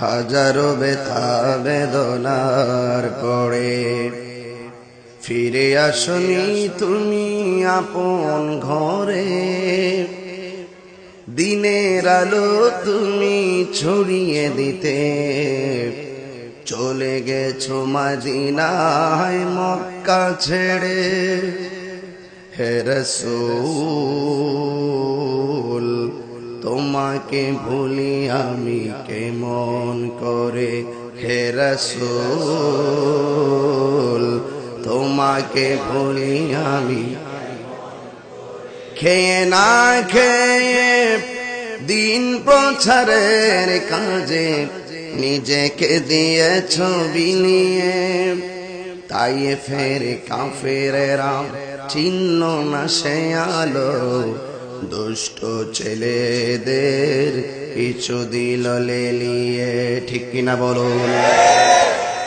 হাজারো বেথা বেদনার পড়ে। ফিরে আসনি তুমি আপন ঘরে। দিনের আলো তুমি ছড়িয়ে দিতে। চলে গেছো মাদিনায় মক্কা ছেড়ে। হে তোমাকে ভুলি আমি কেমন করে? হে রসূল, তোমাকে ভুলি আমি খেয়ে না খেয়ে দিন প্রচারের কাজে নিজেকে দিয়েছ বিনিয়ে তাই ফের কাফেরেরা চিহ্ন না সে আলো দুষ্ট ছেলেদের কিছু দিল লেলিয়ে, ঠিক কিনা বলুন?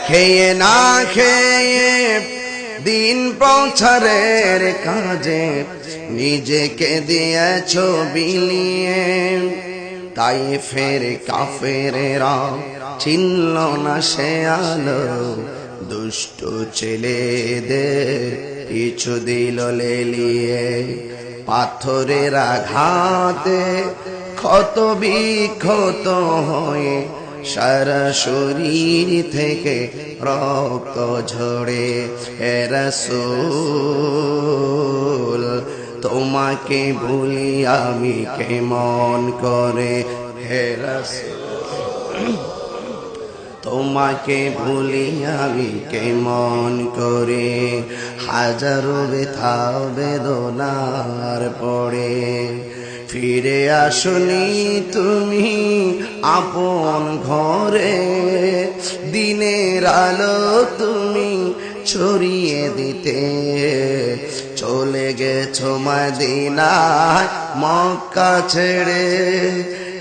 খেয়ে না খেয়ে দিন প্রচারের কাজে নিজেকে দিয়েছ বিলিয়ে। তাই ফের কাফেরেরা চিনল না সে আলো। দুষ্ট ছেলেদের কিছু দিল লেলিয়ে। পাথরের আঘাতে ক্ষত বিক্ষত হয়ে সারা শরীর থেকে রক্ত ঝরে। হে রসূল, তোমাকে ভুলি আমি কেমন করে? হে রসূল। তোমাকে ভুলি আমি কেমন করে? হাজারো ব্যথা, বেদনার পড়ে ফিরে আসনি তুমি আপন ঘরে। দিনের আলো তুমি ছড়িয়ে দিতে। চলে গেছো মদিনায়, মক্কা ছেড়ে।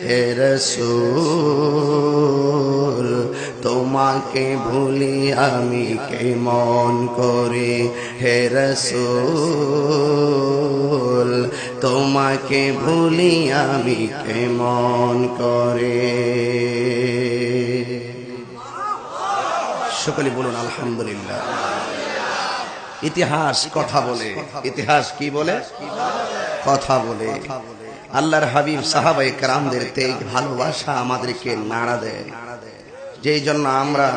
হে রসূল তোমাকে ভুলি আমি কেমন করে? হে রসূল, তোমাকে ভুলি আমি কেমন করে? সকলে বলুন, আলহামদুলিল্লাহ। ইতিহাস কথা বলে। ইতিহাস কি বলে? কথা বলে। আল্লাহর হাবিব সাহাবাই কারামদের তেজ ভালোবাসা আমাদেরকে নাড়া দেয়। যেই জন্য আমরা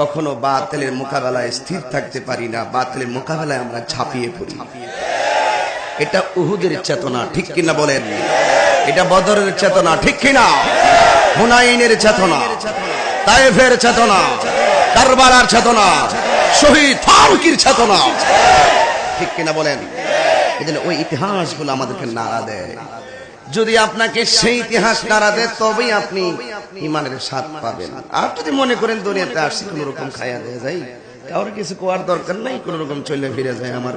কখনো বাতিলের মোকাবেলায় স্থির থাকতে পারি না, বাতিলের মোকাবেলায় আমরা ঝাঁপিয়ে পড়ি। এটা উহুদের চেতনা, ঠিক কিনা বলেন? এটা বদরের চেতনা, ঠিক কিনা? হুনাইনের চেতনা, তায়েফের চেতনা, কারবালার চেতনা, শহীদ ফারুকির চেতনা, ঠিক কিনা বলেন? এজন্য ওই ইতিহাসগুলো আমাদেরকে নাড়া দেয়। যদি আপনাকে সেই ইতিহাস নাড়া দেয়, তবেই আপনি ইমানের স্বাদ পাবেন। আর যদি মনে করেন দুনিয়াতে আসছি কোন রকম খাইয়া দেয়া যায়। কারোর কিছু কোয়ার দরকার নাই কোন রকম চলে ফিরে যায় আমার।